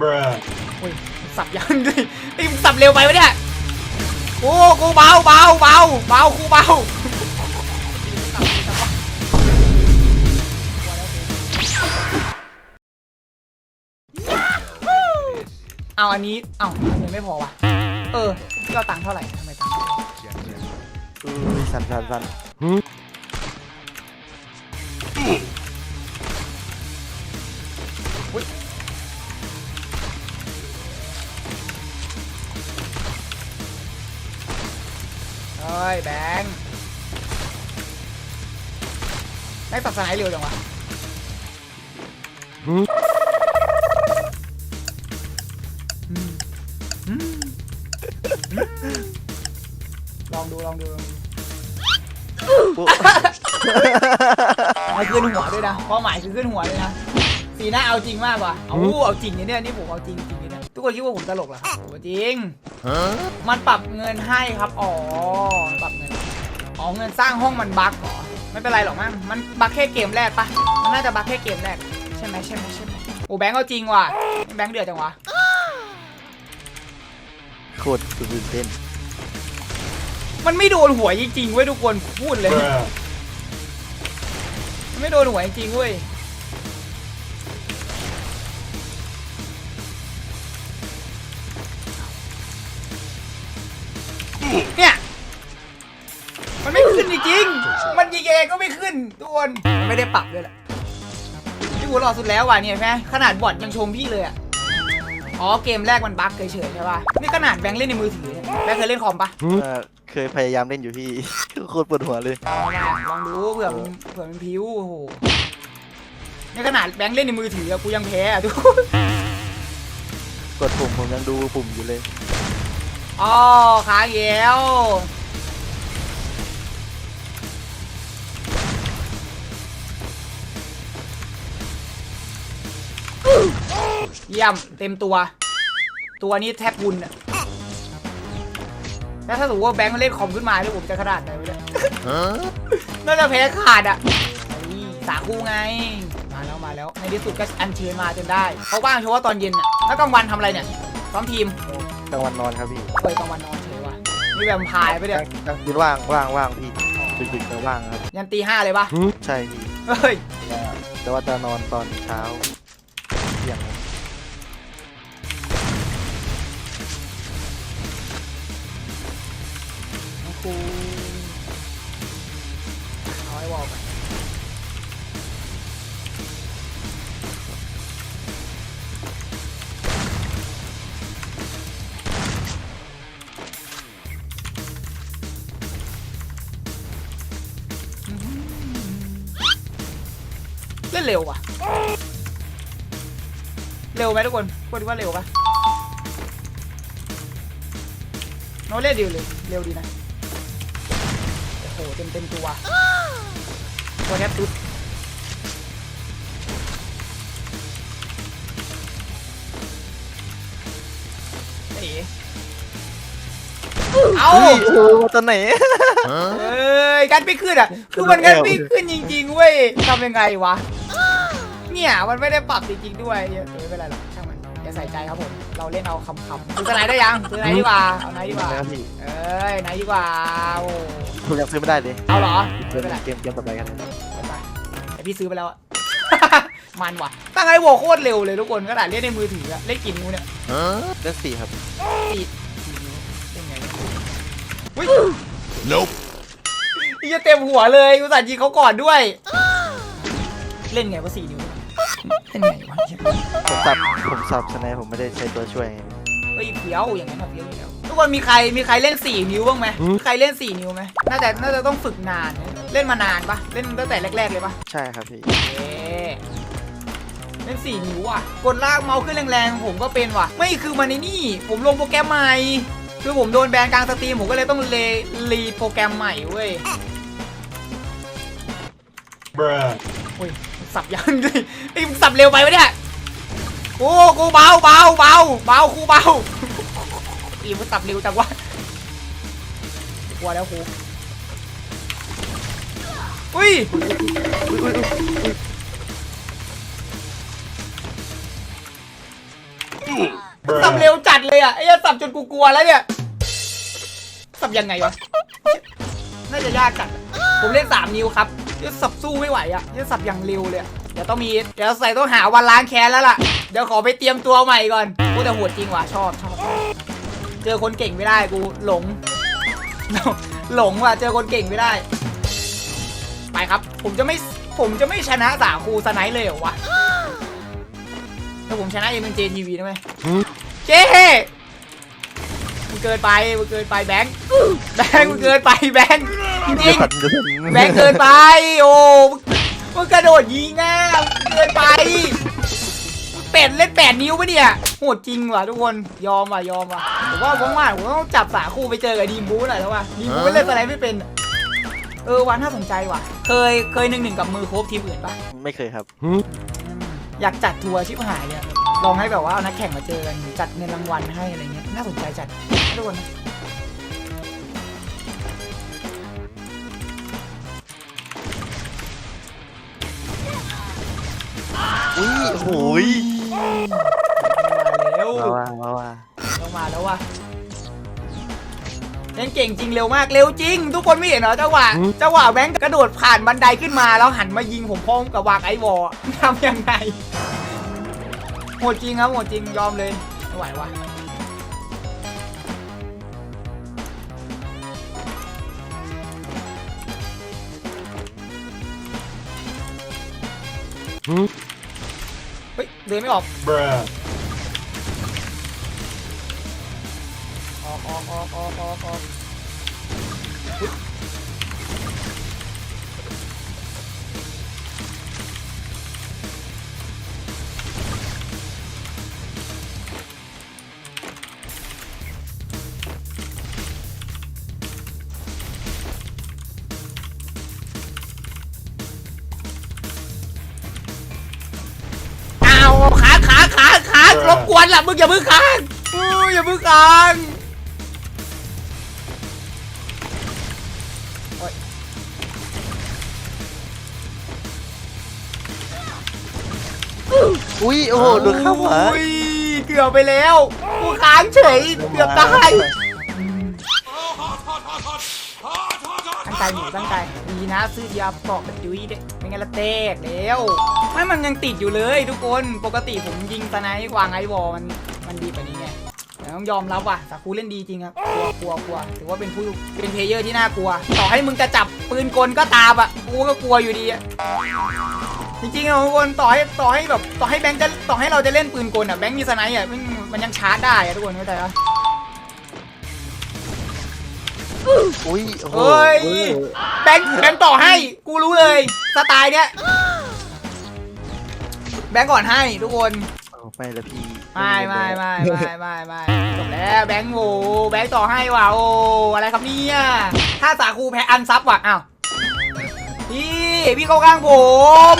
Bruh. โอ้ยสับยังดิไอ้ยมึงสับเร็วไปวะเนี่ยโอ้กูเบาเบาเบาเบากูเบาเอาอันนี้เอาเงินไม่พอวะเออพี่เอาตังค์เท่าไหร่ทำไมตังค์ไม่พออุ้ยสั่นสั่นสั่น สายเร็วจังวะอืมอืมลองดูลองดูลองดูปุ๊บเอาขึ้นหัวด้วยนะเป้าหมายคือขึ้นหัวเลยนะสีหน้าเอาจริงมากกว่าเอาเอาจริงเนี่ยเนี่ยนี่ผมเอาจริงจริงเนี่ยทุกคนคิดว่าผมตลกเหรอผมเอาจริง มันปรับเงินให้ครับ อ๋อมันปรับเงิน อ๋อเงินสร้างห้องมันบั๊กเหรอ ไม่เป็นไรหรอกมั้งมันบั๊กแค่เกมแรกปะมันน่าจะบั๊กแค่เกมแรกใช่ไหมใช่ไหมใช่ไหมโอ้แบงค์เอาจริงว่ะแบงค์เดือดจังวะโคตรตื่นเต้นมันไม่โดนหัวจริงๆเว้ยทุกคนพูดเลย Bruh. มันไม่โดนหัวจริงๆเว้ยเนี่ยมันไม่ขึ้นจริงๆ มันยิงเองก็ไม่ขึ้นทุกคนไม่ได้ปรับเลยแหละพี่หัวหล่อสุดแล้วว่ะเนี่ยเห็นไหมขนาดบอทยังชมพี่เลยอะอ๋อเกมแรกมันบั๊กเฉยๆใช่ป่ะนี่ขนาดแบงค์เล่นในมือถือเนี่ยแบงค์เคยเล่นคอมปะเออเคยพยายามเล่นอยู่พี่ โคตรปวดหัวเลย เอามาลองดูเผื่อมันเผื่อมันพิ้วโอ้โหนี่ขนาดแบงค์เล่นในมือถืออะกูยังแพ้อะทุกคนกดปุ่มผมยังดูปุ่มอยู่เลย อ๋อค้างเยว เยี่ยมเต็มตัว ตัวนี้แทบบุญอะแล้วถ้าสมมติว่าแบงค์เล่นคอมขึ้นมาเนี่ยผมจะขนาดไหนวะเนี่ยน่าจะแพ้ขาดอะนี่สาคูไง มาแล้วมาแล้ว ในที่สุดก็อัญเชิญมาจนได้เขาว่างเฉพาะตอนเย็นอะแล้วกลางวันทำอะไรเนี่ยซ้อมทีมกลางวันนอนครับพี่เปิดกลางวันนอนเฉยว่ะนี่แวมไพายไปกเนี่ลายงกลางคืนว่างว่างว่างพี่ดึกๆก็ว่างครับ ยันตีห้าเลยปะใช่พี่เฮ้ยแต่ว่าจะนอนตอนเช้าูเอาไอ้วอลไปเล่นเร็วว่ะ เร็วไหมทุกคนทุกคนว่าเร็วปะโน้เล่นดีเลย เร็วดีนะ หเต็มเต็มตัวตัวแทบสุดเอ๋เอาเฮ้ยโอ้โหมาตอนไหนเอ้ยกันไม่ขึ้นอะ คือมันกันไม่ขึ้นจริงๆเว้ยทำยังไงวะ เนี่ยมันไม่ได้ปรับจริงๆด้วยเออไม่เป็นไรหรอกช่างมัน อย่าใส่ใจครับผม เราเล่นเอาคำๆซื้อสไนด์ได้ยังซื้อสไนด์ดีกว่าเอาไหนดีกว่า นะครับพี่เอ้ยไหนดีกว่าโอ้ผมยังซื้อไม่ได้เลยเอาเหรอเกไม่มเป็นไรเกมเกมต่อไปกันเลยไปแต่พี่ซื้อไปแล้วอะ มันว่ะ ตั้งไอ้วอลโคตรเร็วเลยทุกคนขนาดเล่นในมือถืออะเล่นกี่นิ้วเนี่ย เล่นสี่ครับสี่สี่นิ้วเล่นไงเนี่ยอุ้ย Nope. นี่จะเต็มหัวเลยกูสัตว์ยิงเขาก่อนด้วย เล่นไงวะสี่นิ้ว เล่นไงวะผมสับผมสับสไนป์ผมไม่ได้ใช้ตัวช่วยไงเฮ้ยเฟี้ยวอย่างนั้นอะเฟี้ยวอยู่แล้วทุกคนมีใครมีใครเล่นสี่นิ้วบ้างไหมใครเล่นสี่นิ้วไหมน่าจะน่าจะต้องฝึกนานนะเล่นมานานปะเล่นตั้งแต่แรก ๆเลยปะใช่ครับพี่เอ๊ะเล่นสี่นิ้วอะกดลากเมาส์ขึ้นแรงๆ ผมก็เป็นว่ะ ไม่คือมันในนี่ ผมลงโปรแกรมใหม่คือผมโดนแบนกลางสตรีมผมก็เลยต้องเลรีโปรแกรมใหม่เว้ย Bruh. โอ้ย สับยังดิไอ้ยมึงสับเร็วไปวะเนี่ยโอ้กูเบาเบาเบาเบาคูเบาอีมึงสับเร็วจังวะกลัวแล้วครูอุ้ยอสับเร็วจัดเลยอะไอ้เหี้ยสับจนกูกลัวแล้วเนี่ยสับยังไงวะน่าจะยากจัดอะผมเล่นสามนิ้วครับ จะสับสู้ไม่ไหวอะจะสับอย่างเร็วเลยเดี๋ยวต้องมีเดี๋ยวใส่ต้องหาวันล้างแค้นแล้วล่ะเดี๋ยวขอไปเตรียมตัวใหม่ก่อนกูแต่โหดจริงว่ะชอบชอบเจอคนเก่งไม่ได้กูหลง หลงว่ะเจอคนเก่งไม่ได้ ไปครับ ผมจะไม่ผมจะไม่ชนะสาคูสไนท์เลยเหรอวะถ้าผมชนะเอ็มเป็นเจทีวีได้ไหมเจ๊มันเกินไปมันเกินไปแบงค์แบงค์มันเกินไปแบงค์ จริงๆแบงค์เกินไป โอ้มันกระโดดยิงอะมันเกินไปเป็ดเล่นแปดนิ้วปะเนี่ยโหดจริงว่ะทุกคนยอมว่ะยอมว่ะผมว่าว่างๆผมต้องจับสาคูไปเจอกับดีมบูหน่อยแล้วว่ะดีมบูไม่เล่นอะไรไม่เป็น เออวันน่าสนใจว่ะ เคยเคยหนึ่งหนึ่งกับมือโคบทีมอื่นปะไม่เคยครับ อยากจัดทัวร์ชิบหายเนี่ยลองให้แบบว่าเอานักแข่งมาเจอกันจัดเงินรางวัลให้อะไรเงี้ยน่าสนใจจัดทุกคน อุ้ยโอ้ยมาแล้วมาว่ามาว่าต้องมาแล้วว่ะเล่นเก่งจริงเร็วมากเร็วจริง ทุกคนไม่เห็นเหรอจังหวะจังหวะแบงค์กระโดดผ่านบันไดขึ้นมาแล้วหันมายิงผมพร้อมกับวางไอวอลทำยังไงโหดจริงครับโหดจริงยอมเลยไม่ไหวว่ะเฮ้ย เดินไม่ออก Bruh. ออกออกออกออกออกออก บกวนล่ะมึงอย่ามึงค้างอู้อย่ามึงค้างอุ้ยโอ้โหโดนเข้าหัวอุ้ยเกือบไปแล้วกูค้างเฉยเกือบตาย ใจหนูตั้งใจดีนะ ซื้อยาปอกกระจุยเด็ไม่งั้นละเตกแล้วไม่มันยังติดอยู่เลยทุกคนปกติผมยิงตะไนวางไอวอลมันมันดีกว่านี้ไงแต่ต้องยอมรับว่ะสาคูเล่นดีจริงครับกลัวกลัวกลัวถือว่าเป็นผู้เป็นเพลเยอร์ที่น่ากลัว ต่อให้มึงจะจับปืนกลก็ตามอะกูก็กลัวอยู่ดีอะจริงๆอะทุกคนต่อให้ต่อให้แบบต่อให้แบงค์จะต่อให้เราจะเล่นปืนกลอะแบงค์มีสไนป์อะมันมันยังชาร์จได้อะทุกคนเข้าใจปะ อุ้ยโอ้โหเฮ้ย แบงค์แบงค์ต่อให้ กูรู้เลย สไตล์เนี้ย แบงค์ก่อนให้ทุกคน เอาไม่ละพี่ไม่ไม่ไม่ไม่ไม่ไม่จบแล้วแบงค์โง่แบงค์ต่อให้ว่ะโอ้อะไรครับเนี่ยถ้าสาคูแพ้อันซับว่ะอ้าวพี่พี่เข้าข้างผม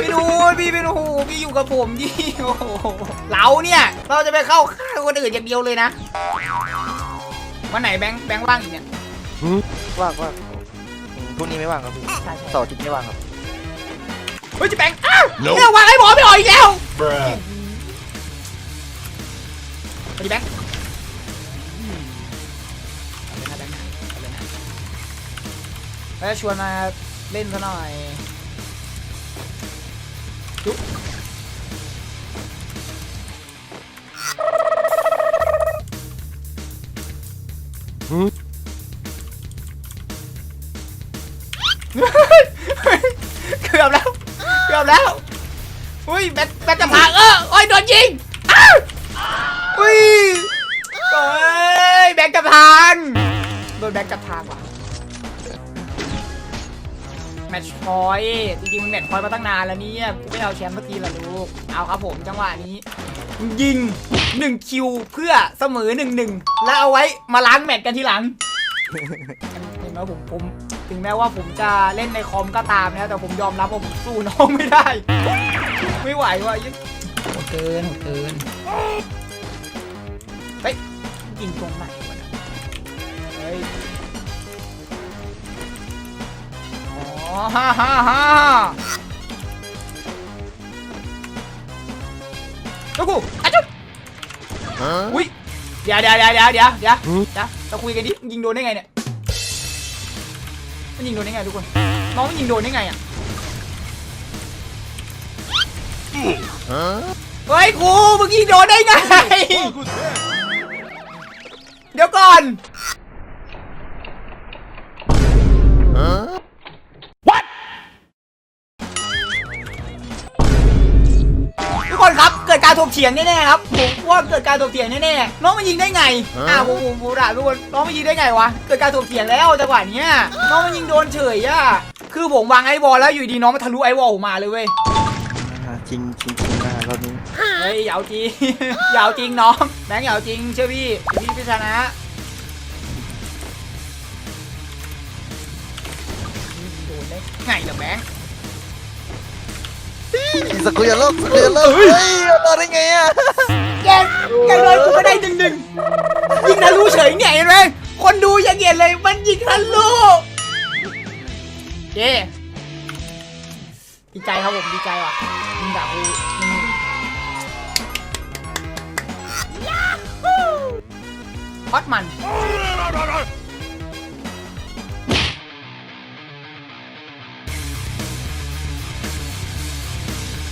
พี่นูนพี่พี่นูนพี่อยู่กับผมดิโอ้โหเราเนี่ยเราจะไปเข้าข้างคนอื่นอย่างเดียวเลยนะ วันไหนแบงค์แบงค์ว่างอีกเนี่ยว่างว่างอืมพรุ่งนี้ไม่ว่างครับพี่ใช่ใช่เสาร์อาทิตย์ไม่ว่างครับ เฮ้ยจะแบงค์อ้าว Nope เนี่ยวางให้หมอไม่ออกอีกแล้ว Bruh. สวัสดีแบงค์อืมเอาเลยนะแบงค์นะเอาเลยนะแล้วชวนมาเล่นซะหน่อยจุ๊บ เกือบแล้ว เกือบแล้ว อุ้ยแบตแบตจะพัง อยต์จริงๆมันแมตช์พอยต์มาตั้งนานแล้วเนี่ยกูไม่เอาแชมป์สักทีละลูก เอาครับผมจังหวะนี้ ยิง1คิวเพื่อเสมอ1 1แล้วเอาไว้มาล้างแมตช์กันทีหลังเห็นไหมผมผมถึงแม้ว่าผมจะเล่นในคอมก็ตามนะแต่ผมยอมรับว่าผมสู้น้องไม่ได้ ไม่ไหวว่ะยิ่งโหดเกินโหดเกินเฮ้ยยิงตรงไหนวะเนี่ยเฮ้ย อ๋อฮ่าฮ่าฮ่าเจ้ากูอะจุ๊บอุ้ยเดี๋ยวเดี๋ยวเดี๋ยวเดี๋ยวเดี๋ยวเดี๋ยวเดี๋ยวเราคุยกันดิยิงโดนได้ไงเนี่ยมันยิงโดนได้ไงทุกคนน้องมันยิงโดนได้ไงอะเฮ้ยครูมึงยิงโดนได้ไง เดี๋ยวก่อน เกิดการถกเถียงแน่ๆครับผมว่าเกิดการถกเถียงแน่ๆน้องมันยิงได้ไงอ่าผมผมผมถามทุกคนน้องมันยิงได้ไงวะเกิดการถกเถียงแล้วจังหวะเนี้ยน้องมันยิงโดนเฉยอะคือผมวางไอ้บอลแล้วอยู่ดีน้องมันทะลุไอ้บอลออกมาเลยเว้ยอ่าจริงจริงจริงนะรอบนี้เฮ้ยอยาวจริงอยาวจริงน้องแบงค์อยาวจริงเชื่อพี่พี่พิชนะโดนได้ไงล่ะแบงค์ สกุลยาโลกสกุลยาโลกเฮ้ยรอดได้ไงอะแกแกเลยกูก็ได้หนึ่งหนึ่งยิงทะลุเฉยเนี่ยเห็นไหมคนดูยังเห็นเลยมันยิงทะลุเย้ดีใจครับผมดีใจว่ะยิงดาบกูหนึ่งหนึ่งฮอตมัน